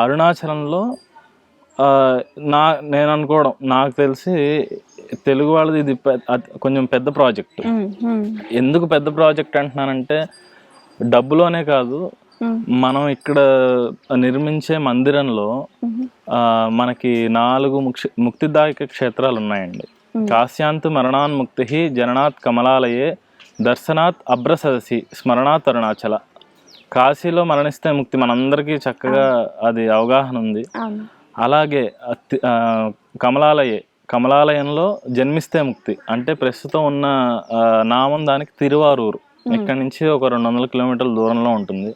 అరుణాచలంలో నా నేను అనుకోవడం నాకు తెలిసి తెలుగు వాళ్ళది ఇది కొంచెం పెద్ద ప్రాజెక్ట్. ఎందుకు పెద్ద ప్రాజెక్ట్ అంటున్నానంటే డబ్బులోనే కాదు మనం ఇక్కడ నిర్మించే మందిరంలో మనకి నాలుగు ముక్తిదాయక క్షేత్రాలు ఉన్నాయండి కాశ్యాంత్ మరణాన్ ముక్తి జననాత్ కమలాలయే దర్శనాత్ అభ్రసదసి స్మరణాత్ అరుణాచల. కాశీలో మరణిస్తే ముక్తి మనందరికీ చక్కగా అది అవగాహన ఉంది. అలాగే కమలాలయే కమలాలయంలో జన్మిస్తే ముక్తి. అంటే ప్రస్తుతం ఉన్న నామం దానికి తిరువారూరు. ఇక్కడ నుంచి ఒక రెండు వందల కిలోమీటర్ల దూరంలో ఉంటుంది.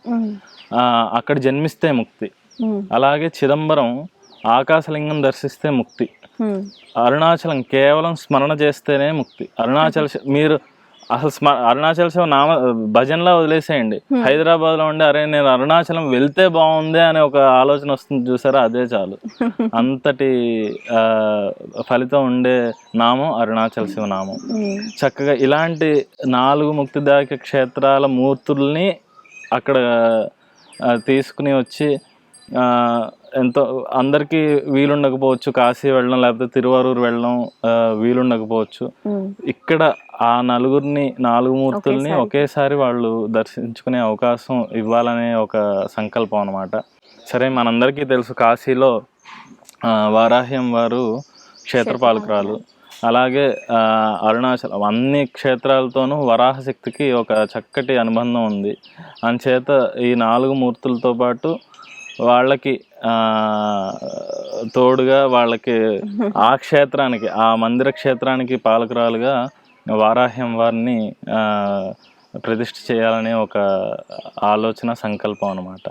అక్కడ జన్మిస్తే ముక్తి. అలాగే చిదంబరం ఆకాశలింగం దర్శిస్తే ముక్తి. అరుణాచలం కేవలం స్మరణ చేస్తేనే ముక్తి. అరుణాచల్ మీరు అసలు స్మ అరుణాచల్ శివ నామ భజనలా వదిలేసేయండి. హైదరాబాద్లో ఉండి అరే నేను అరుణాచలం వెళ్తే బాగుంది అనే ఒక ఆలోచన వస్తుంది చూసారా? అదే చాలు. అంతటి ఫలితం ఉండే నామం అరుణాచల్ శివ నామం. చక్కగా ఇలాంటి నాలుగు ముక్తిదాయక క్షేత్రాల మూర్తుల్ని అక్కడ తీసుకుని వచ్చి ఎంతో అందరికీ వీలుండకపోవచ్చు కాశీ వెళ్ళడం లేకపోతే తిరువారూరు వెళ్ళడం వీలుండకపోవచ్చు. ఇక్కడ ఆ నలుగురిని నాలుగు మూర్తుల్ని ఒకేసారి. వాళ్ళు దర్శించుకునే అవకాశం ఇవ్వాలనే ఒక సంకల్పం అన్నమాట. సరే మనందరికీ తెలుసు కాశీలో వారాహ్యం వారు క్షేత్రపాలకురాలు. అలాగే అరుణాచలం అన్ని క్షేత్రాలతోనూ వరాహ శక్తికి ఒక చక్కటి అనుబంధం ఉంది. అంచేత ఈ నాలుగు మూర్తులతో పాటు వాళ్ళకి తోడుగా వాళ్ళకి ఆ క్షేత్రానికి ఆ మందిర క్షేత్రానికి పాలకురాలుగా వారాహ్యం వారిని ప్రతిష్ఠ చేయాలనే ఒక ఆలోచన సంకల్పం అన్నమాట.